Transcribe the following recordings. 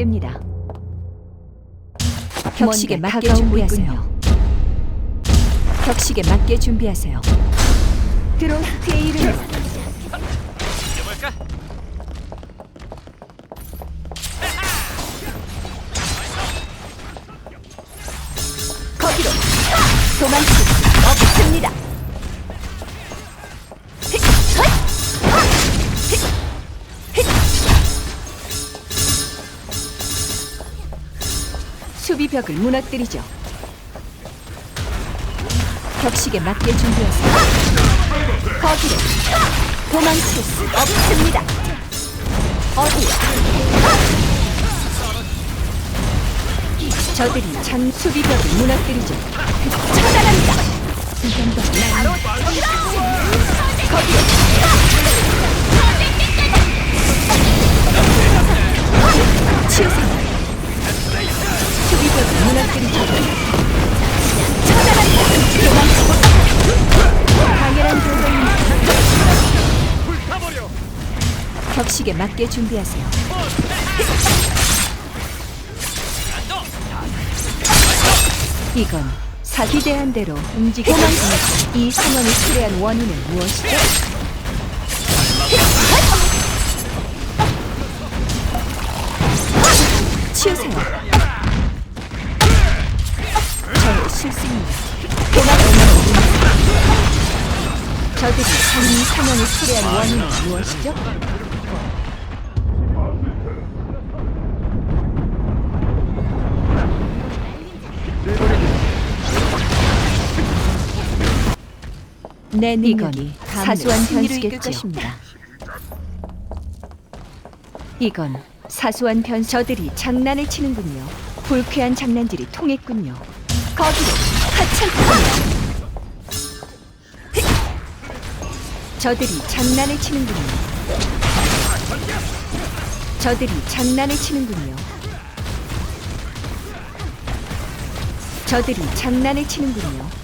시작됩니다. 격식에 맞게 준비하세요. 격식에 맞게 준비하세요. 드로스트의 이름을 이 수비벽을 무너뜨리죠. 격식에 맞게 준비하세요. 거기로 도망칠 수 없습니다. 어디요? 저들이 장 수비벽을 무너뜨리죠. 처단합니다. 이 정도 바로 거기로 격식에 맞게 준비하세요. 이건 사기 대한 대로 움직이겠습니다. 이 상황을 초래한 원인은 무엇이죠? 치우세요. 저의 실수입니다. 도망치는 저들이 이 상황을 초래한 원인은 무엇이죠? 내 능력이 사소한 변수일 것입니다. 이건 사소한 변 저들이 장난을 치는군요. 불쾌한 장난질이 통했군요. 거기로 하찮군요. 저들이 장난을 치는군요. 저들이 장난을 치는군요. 저들이 장난을 치는군요.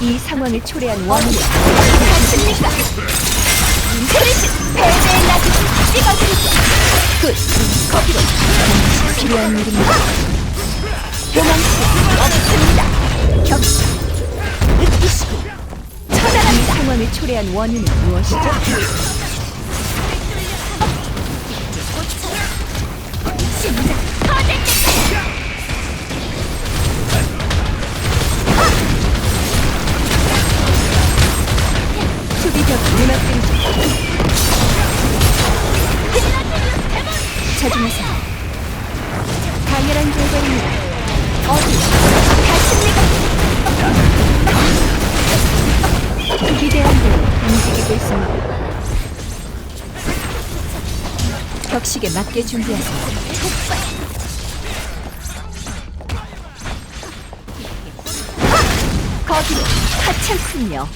이 상황을 초래한 원인은 무엇입니까? 크리스 패배의 낙을 찍어드리죠. 끝. 거기로 필요한 일입니다. 도망칠 수 없습니다. 격시 느끼시고 처단합니다. 이 상황을 초래한 원인은 무엇이죠? 맞게 준비하세요. 거기로 하찮군요.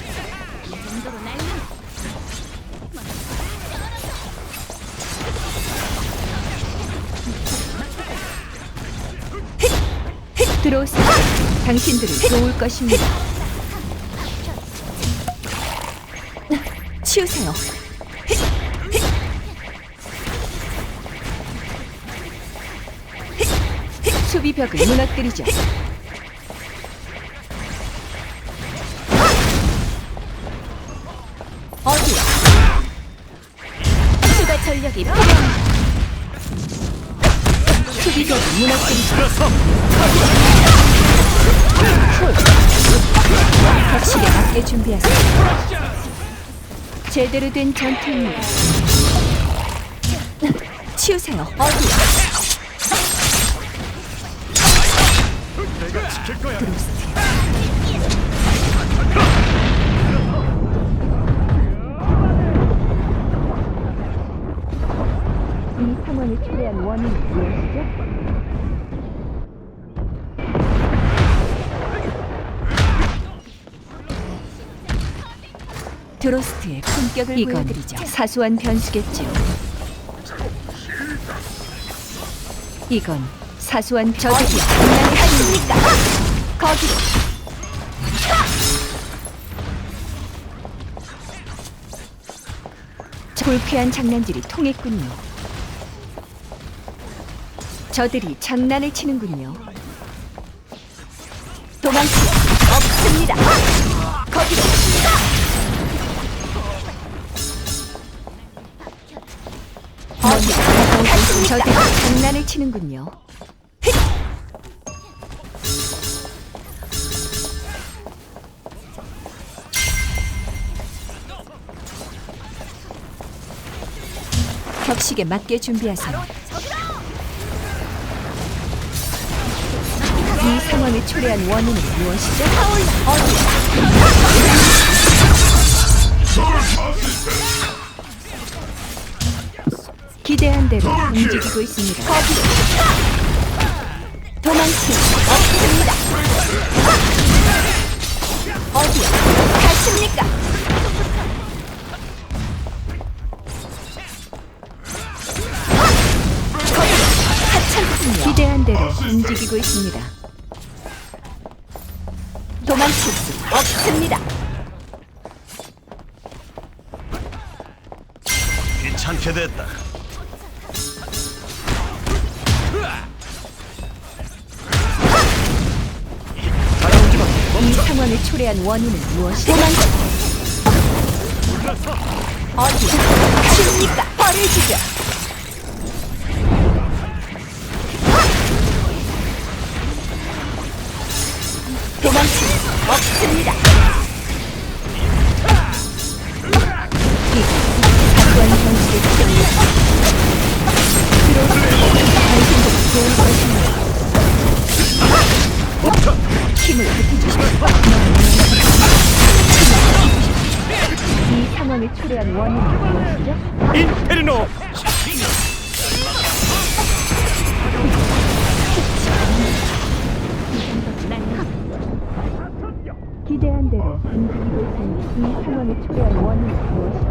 들어오세요. 당신들을 도울 것입니다. 치우세요. 수비 벽을 무너뜨리죠. 어디? 추가 전력이 필요합니다. 수비 벽을 무너뜨리죠. 일어서. 격식에 맞게 준비하세요. 제대로 된 전투입니다. 치우세요. 어디? 지킬 거야. 이 상황을 초래한 원인은 무엇이죠? 드로스트의 품격을 이건 보여드리죠. 사소한 변수겠죠. 이건 사소한 저들이 장난을 하십니까? 거기로 불쾌한 장난질이 통했군요. 저들이 장난을 치는군요. 도망칠 수 없습니다. 거기로 어디 저들이 장난을 치는군요. 격식에 맞게 준비하세요. 이 상황을 초래한 원인은 무엇이죠? 기대한 대로 움직이고 있습니다. 수 없습니다. 어디 가십니까? 움직이고 있습니다. 도망칠 수 없습니다. 귀찮게 됐다. 이 상황을 초래한 원인은 무엇이죠? 도망쳐! 어디 가십니까? 벌을 주죠. 도망칠 수 없습니다. 이 사건 현실을 정리하고 들어오세요. 당신도 좋은 것입니다. 힘을 보태주십시오. 이 상황을 초래한 원인은 무엇이죠? 인페르노. 기대한 대로 움직이고 있으니 이 상황을 초래한 원인은 무엇이죠?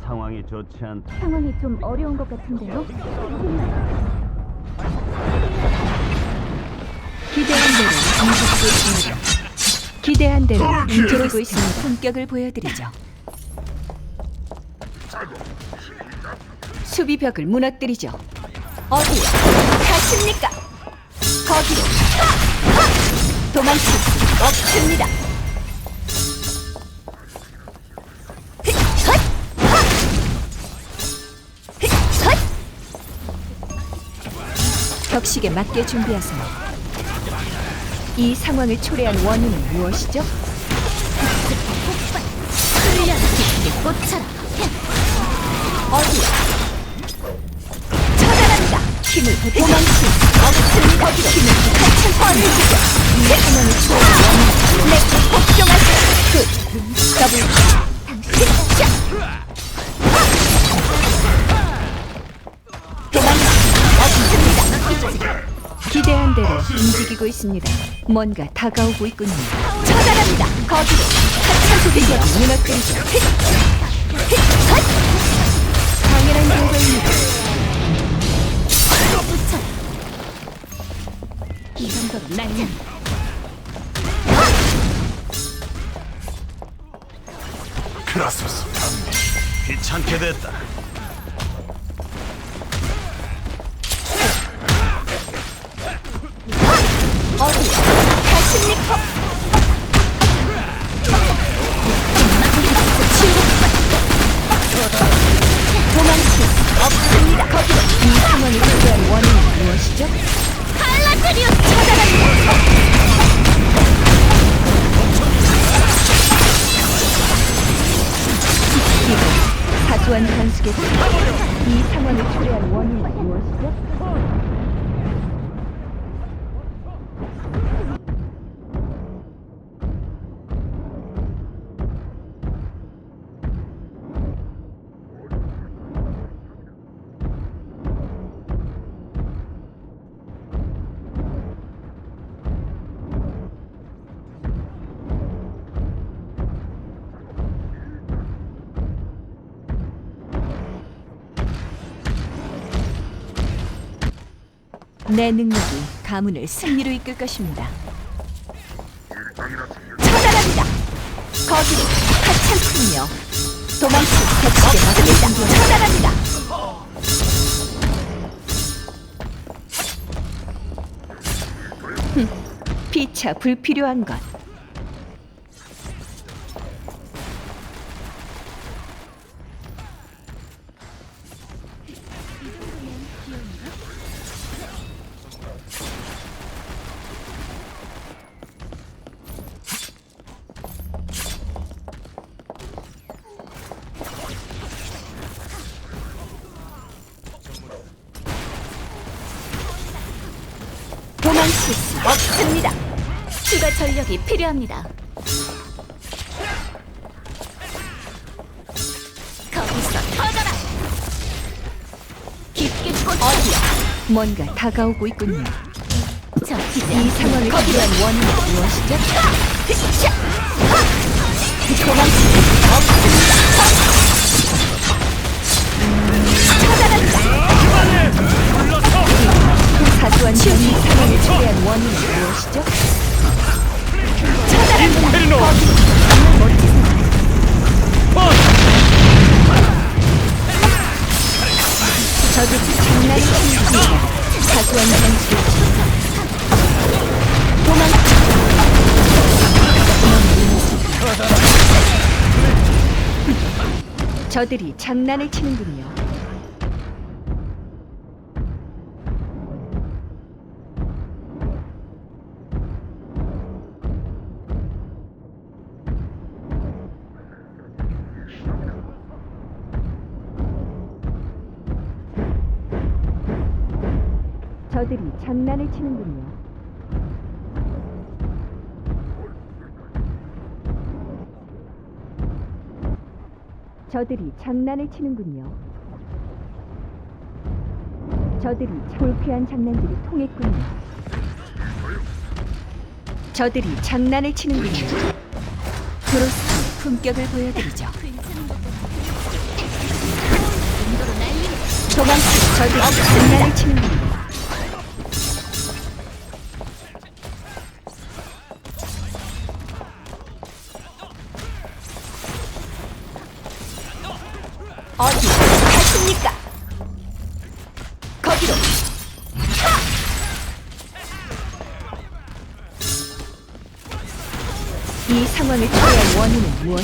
상황이 좋지 않다. 상황이 좀 어려운 것 같은데요? 기대한 대로 움직이고 있습니다. 기대한 대로 움직이고 있으니 품격을 보여드리죠. 수비벽을 무너뜨리죠. 어디 가십니까? 거기로 도망칠 수 없습니다. 격식에 맞게 준비하세요. 이 상황을 초래한 원인은 무엇이죠? 훈련 깊게 꽂혀라. 어디? 힘을. 거기로 힘을. 이 더블 당신 샷. 없습니다. 기대한 대로 움직이고 있습니다. 뭔가 다가오고 있군요. 처단합니다. 거기로 하찮 소비력이 무너뜨리죠. 당연한 결과입니다. 붙여. 이 정도로 날려. 크라소스 귀찮게 됐다. 내 능력이 가문을 승리로 이끌 것입니다. 처단합니다. 거기로 하찮군요. 도망칠 수 없습니다. 처단합니다. 흠, 피차 불필요한 것. 없습니다. 추가 전력이 필요합니다. 거기서 터져라! 깊게 꽂 어디야? 뭔가 다가오고 있군요. 저 이제 이 상황을 초래한 원인은 무엇이죠? 도망칠 수 없습니다. 그 사소한 점이 상황을 초래한 원인은 무엇이죠? 처단합니다. 페리노! 정말 멋지세요. 저도 장난이 아닙니다. 사소한 변수를 도망. 저들이 장난을 치는군요. 저들이 장난을 치는군요. 저들이 장난을 치는군요. 저들이 불쾌한 장난들이 통했군요. 저들이 장난을 치는군요. 브로스 품격을 보여드리죠. 도망치 저들이 장난을 치는군요.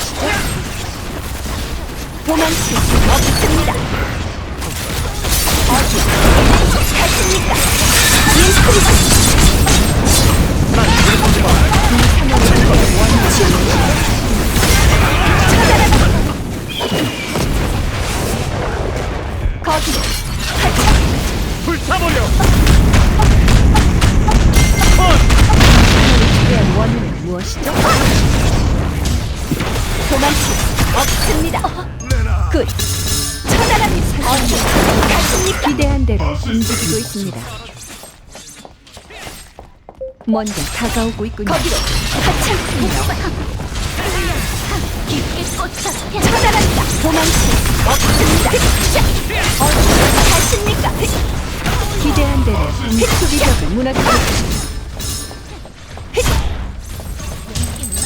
무엇이죠? 도망칠 수 없습니다. 어디 가십니까? 인프리가. 이 상황을 초래한 원인은 무엇이죠? 거기로. 불타버려! 초래한 원인은 무엇이죠? 없습니다. 끝. 처단합니다. 어디 가십니까? 기대한 대로 움직이고 있습니다. 뭔가 다가오고 있군요. 거기로 하찮군요. 깊게 꽂혀 처단합니다. 도망칠 수 없습니다. 어디 가십니까? 기대한 대로 수비력을 무너뜨렸습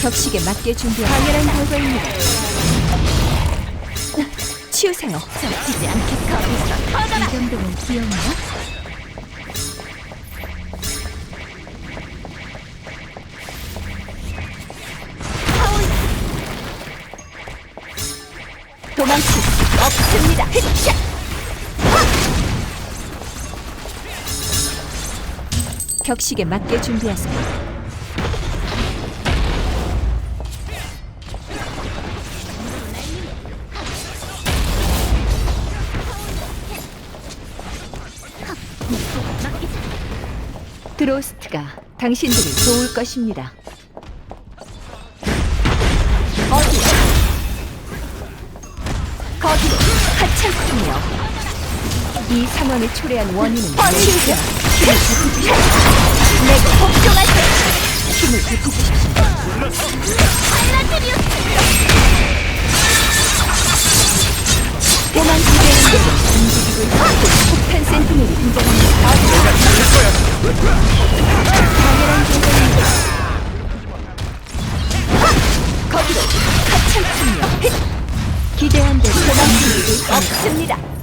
격식에 맞게 준비한 당연한 결과입니다. 치우세요. 적지지 않게 거기서 터져라. 이 정도면 귀여운가? 도망칠 수 없습니다. 흑샷! 격식에 맞게 준비하세요. 드로스트가 당신들을 도울 것입니다. 어디? 거기로 하찮군요. 이 상황을 초래한 원인은 무엇이죠? 힘을 베푸주십시오. 내가 복종하세요. 힘을 베푸주십시오. 도망치려는 게 움직이고 있고 폭탄 센티넬이 등장합니다. 당연한 결과입니다. 거기로 하찮군요. 기대한 대로 도망칠 수 없습니다.